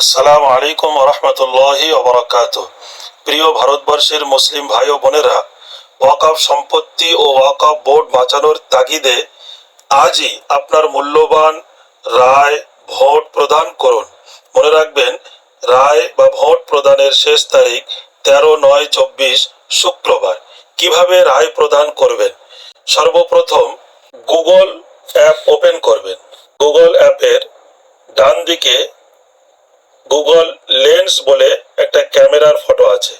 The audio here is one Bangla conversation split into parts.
আসসালামু আলাইকুম রহমতুল্লাহি ওবরাকাত প্রিয় ভারতবর্ষের মুসলিম ভাই ও বোনেরা, ওয়াকাফ সম্পত্তি ও ওয়াকাফ বোর্ড বাঁচানোর তাগিদে আজই আপনার মূল্যবান রায় ভোট প্রদান করুন। মনে রাখবেন, রায় বা ভোট প্রদানের শেষ তারিখ তেরো নয় চব্বিশ শুক্রবার। কীভাবে রায় প্রদান করবেন? সর্বপ্রথম গুগল অ্যাপ ওপেন করবেন। গুগল অ্যাপের ডান দিকে গুগল লেন্স বলে একটা ক্যামেরার ফটো আছে।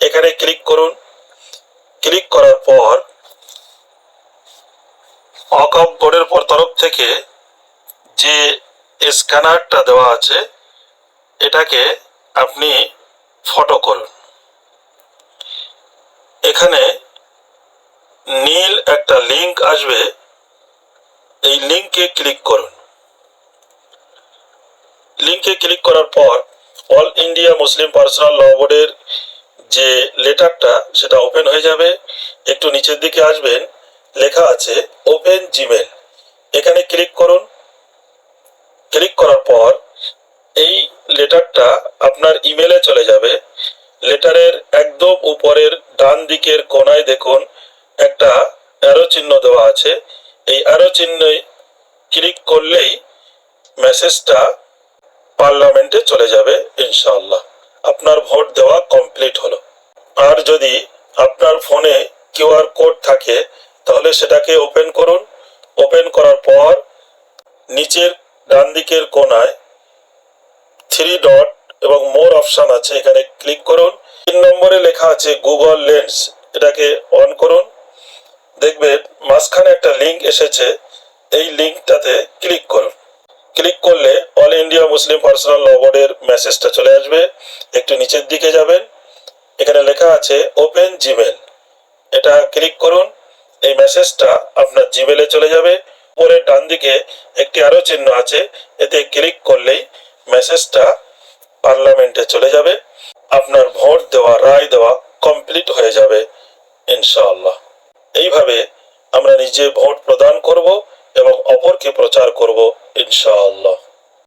এখানে ক্লিক করুন। ক্লিক করার পর অকপ বোর্ডের পর তরফ থেকে যে স্ক্যানারটা দেওয়া আছে, এটাকে আপনি ফটো করুন। এখানে নীল একটা লিংক আসবে। এই লিংকে ক্লিক করুন। লিংকে ক্লিক করার পর All India Muslim Personal Law বোর্ডের যে লেটারটা, সেটা ওপেন হয়ে যাবে। একটু নিচের দিকে আসবেন, লেখা আছে ওপেন জিমেল এখানে ক্লিক করুন। ক্লিক করার পর এই লেটারটা আপনার ইমেলে চলে যাবে। লেটারের একদম উপরের ডান দিকের কোনায় দেখুন, একটা অ্যারো চিহ্ন দেওয়া আছে। এই অ্যারো চিহ্নে ক্লিক করলেই মেসেজটা পার্লামেন্টে চলে যাবে, ইনশাআল্লাহ। আপনার ভোট দেওয়া কমপ্লিট হলো। আর যদি আপনার ফোনে কিউআর কোড থাকে, তাহলে সেটাকে ওপেন করুন। ওপেন করার পর নিচের ডান দিকের কোনায় থ্রি ডট এবং মোর অপশান আছে, এখানে ক্লিক করুন। তিন নম্বরে লেখা আছে গুগল লেন্স এটাকে অন করুন। দেখবেন মাঝখানে একটা লিঙ্ক এসেছে, এই লিঙ্কটাতে ক্লিক করুন। ক্লিক করলে All India Muslim Personal Law বোর্ডের মেসেজটা চলে আসবে। একটু নিচের দিকে যাবেন। এখানে লেখা আছে ওপেন জিমেল এটা ক্লিক করুন। এই মেসেজটা আপনার জিমেলে চলে যাবে। উপরের ডান দিকে একটি আরও চিহ্ন আছে। এতে ক্লিক করলেই মেসেজটা পার্লামেন্টে চলে যাবে। আপনার ভোট দেওয়া, রায় দেওয়া কমপ্লিট হয়ে যাবে, ইনশাআল্লাহ। এইভাবে আমরা নিজে ভোট প্রদান করব। এবং অপরকে প্রচার করব ইনশাআল্লাহ।